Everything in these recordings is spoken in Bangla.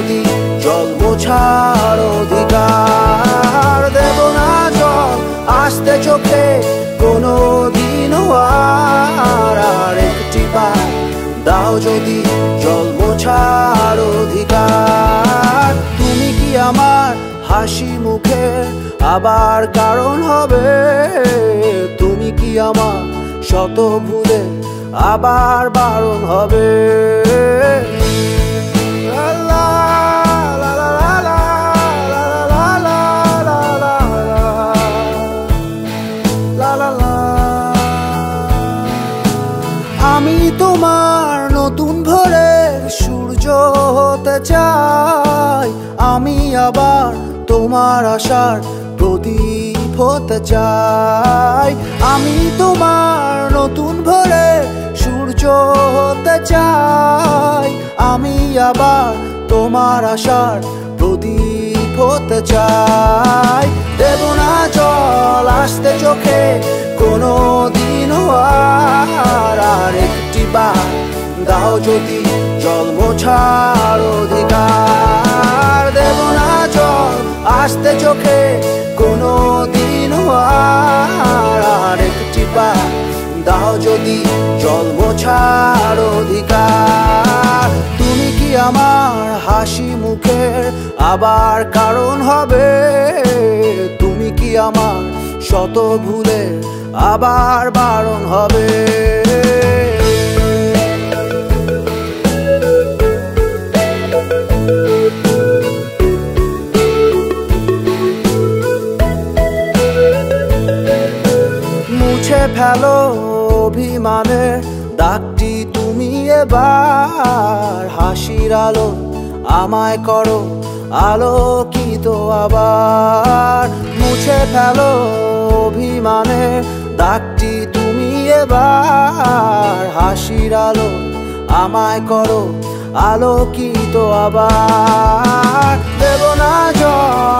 যদি জল মোছার অধিকার। দেব না জল, আসতে চোখে কোনো দিনও আর একটি বার। দাও যদি জল মোছার অধিকার। তুমি কি আমার হাসি মুখে আবার কারণ হবে? তুমি কি আমার শত ভুলে আবার বারণ হবে? তোমার নতুন ভোরের সূর্য হতে চাই। আমি আবার তোমার আশার প্রদীপ হতে চাই। আমি তোমার নতুন ভোরের সূর্য হতে চাই। আমি আবার তোমার আশার প্রদীপ হতে চাই। দেব না জল আসতে চোখে কোনো দিনও আর আর একটি বার দাও যদি জল মোছার অধিকার। দেব না জল, আসতে চোখে কোনো দিন আর একটি বার দাও যদি জল মোছার অধিকার। তুমি কি আমার হাসি মুখের আবার কারণ হবে? তুমি কি আমার শত ভুলে আবার বারণ হবে? ফেলো অভিমানের দাগটি তুমি এবার। হাসির আলো আমায় করো, আলোকিত আবার। মুছে ফেলো অভিমানের দাগটি তুমি এবার। হাসির আলো আমায় করো, আলোকিত আবার। দেব না জল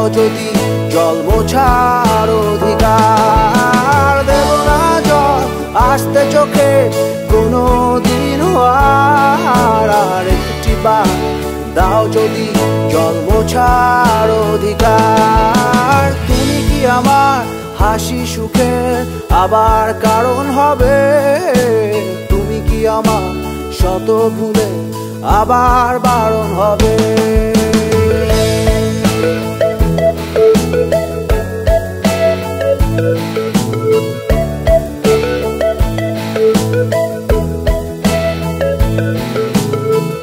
দাও যদি জল মোছার অধিকার দেব না জল, আসতে চোখে কোনো দিনও আর একটি বার। দাও যদি জল মোছার অধিকার, তুমি কি আমার হাসি সুখে আবার কারণ হবে? তুমি কি আমার শত ভুলে আবার বারণ হবে?